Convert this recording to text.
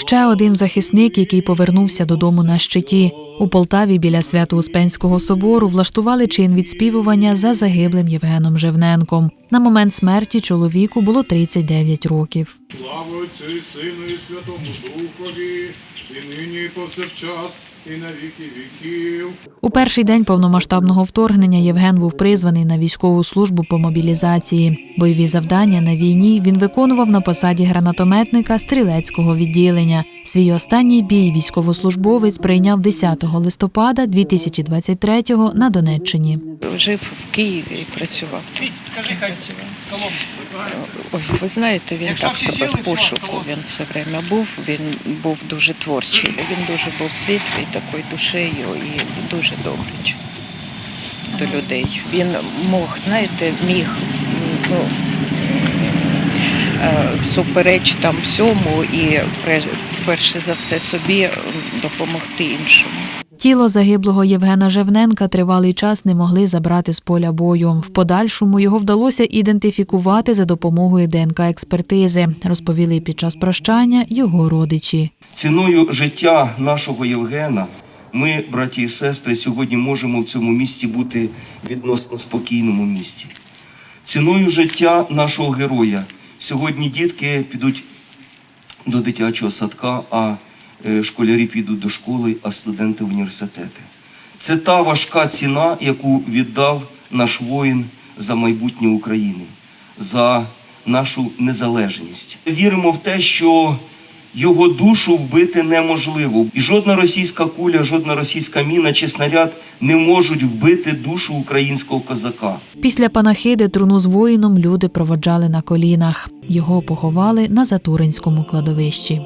Ще один захисник, який повернувся додому на щиті. У Полтаві біля Свято-Успенського собору влаштували чин відспівування за загиблим Євгеном Живненком. На момент смерті чоловіку було 39 років. Слава Отцю і Сину і Святому Духові, і нині і повсякчас, і на віки віків. У перший день повномасштабного вторгнення Євген був призваний на військову службу по мобілізації. Бойові завдання на війні він виконував на посаді гранатометника стрілецького відділення. Свій останній бій військовослужбовець прийняв 10 листопада 2023-го на Донеччині. Жив в Києві і працював. Скажи, хай. Ой, ви знаєте, він так себе в пошуку. Він все время був. Він був дуже творчий. Він дуже був світлий, такою душею і дуже добрий до людей. Він мог, знаєте, міг ну, супереч там всьому і перше за все собі допомогти іншому. Тіло загиблого Євгена Жевненка тривалий час не могли забрати з поля бою. В подальшому його вдалося ідентифікувати за допомогою ДНК-експертизи, розповіли під час прощання його родичі. Ціною життя нашого Євгена ми, браті і сестри, сьогодні можемо в цьому місті бути відносно спокійному місті. Ціною життя нашого героя сьогодні дітки підуть до дитячого садка, а е, школярі підуть до школи, а студенти в університети. Це та важка ціна, яку віддав наш воїн за майбутнє України, за нашу незалежність. Віримо в те, що його душу вбити неможливо. І жодна російська куля, жодна російська міна чи снаряд не можуть вбити душу українського козака. Після панахиди труну з воїном люди проводжали на колінах. Його поховали на Затуринському кладовищі.